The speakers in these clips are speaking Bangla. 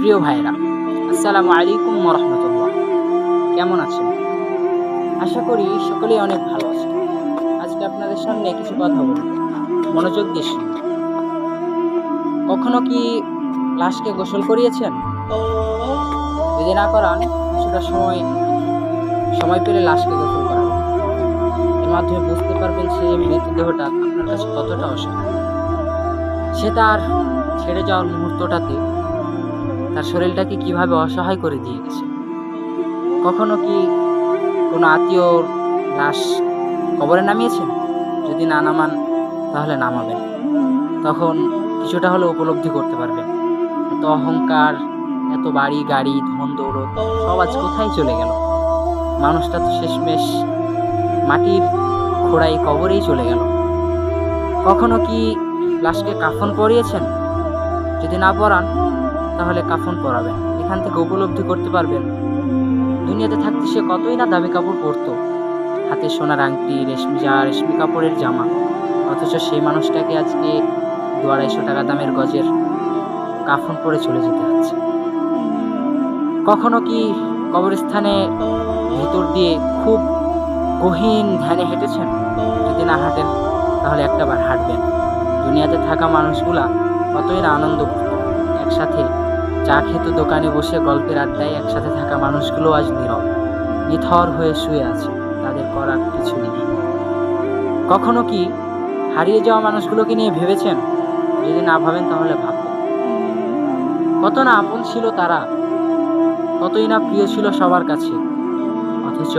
প্রিয় ভাইরা আসসালামু আলাইকুম রহমতুল্লাহ। কেমন আছেন? আশা করি সকলেই অনেক ভালো আছেন। আজকে আপনাদের সামনে কিছু কথা বলব। মনোযোগ দিয়ে শুনুন। কখনো কি লাশকে গোসল করিয়েছেন? যদি না করান, কিছুটা সময় সময় পেলে লাশকে গোসল করাবেন। এর মাধ্যমে বুঝতে পারবেন সে মৃতদেহটা আপনার কাছে কতটা অসহায় সে তার ছেড়ে যাওয়ার মুহূর্তটাতে তার শরীরটাকে কীভাবে অসহায় করে দিয়ে গেছে? কখনো কি কোনো আত্মীয় লাশ কবরে নামিয়েছেন? যদি না নামান, তাহলে নামাবেন। তখন কিছুটা হলে উপলব্ধি করতে পারবেন। এত অহংকার, এত বাড়ি, গাড়ি, ধন, দৌলত, সব আজ কোথায় চলে গেল? মানুষটা তো শেষমেশ মাটির খোড়াই কবরেই চলে গেল। কখনো কি লাশকে কাফন পরিয়েছেন? যদি না পরান তাহলে কাফন পরাবেন। এখান থেকে উপলব্ধি করতে পারবেন। দুনিয়াতে থাকতে সে কতই না দামি কাপড় পরতো। হাতে সোনার আংটি, রেশমি যা, রেশমি কাপড়ের জামা। অথচ সেই মানুষটাকে আজকে দু আড়াইশো টাকা দামের গজের কাফন পরে চলে যেতে হচ্ছে। কখনো কি কবরস্থানে ভেতর দিয়ে খুব গহীন ধ্যানে হেঁটেছেন? যদি না হাঁটেন, তাহলে একটাবার হাঁটবেন। দুনিয়াতে থাকা মানুষগুলা কতই না আনন্দ একসাথে চা খেতে দোকানে বসে গল্পের আড্ডায় একসাথে থাকা মানুষগুলো আজ নীরব। নিথর হয়ে শুয়ে আছে, তাদের করার কিছু নেই। কখনো কি হারিয়ে যাওয়া মানুষগুলোকে নিয়ে ভেবেছেন? যদি না ভাবেন, তাহলে ভাববেন। কত না আপন ছিল তারা, কতই না প্রিয় ছিল সবার কাছে। অথচ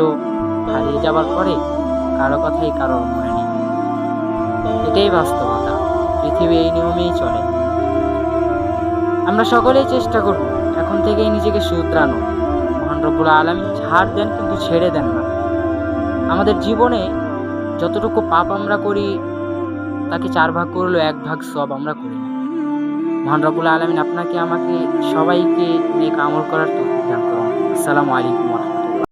হারিয়ে যাবার পরে কারও কথাই কারোর মনে নেই। এটাই বাস্তবতা, পৃথিবী এই নিয়মেই চলে। আমরা সকলেই চেষ্টা করব, এখন থেকেই নিজেকে শুধরানো। মহান রব্বুল আলমী ছাড় দেন কিন্তু ছেড়ে দেন না। আমাদের জীবনে যতটুকু পাপ আমরা করি, তাকে চার ভাগ করল এক ভাগ সব আমরা করি। না মহান রব্বুল আলমিন আপনাকে, আমাকে সবাইকে নিয়ে কামড় করার তো আসসালামু আলাইকুম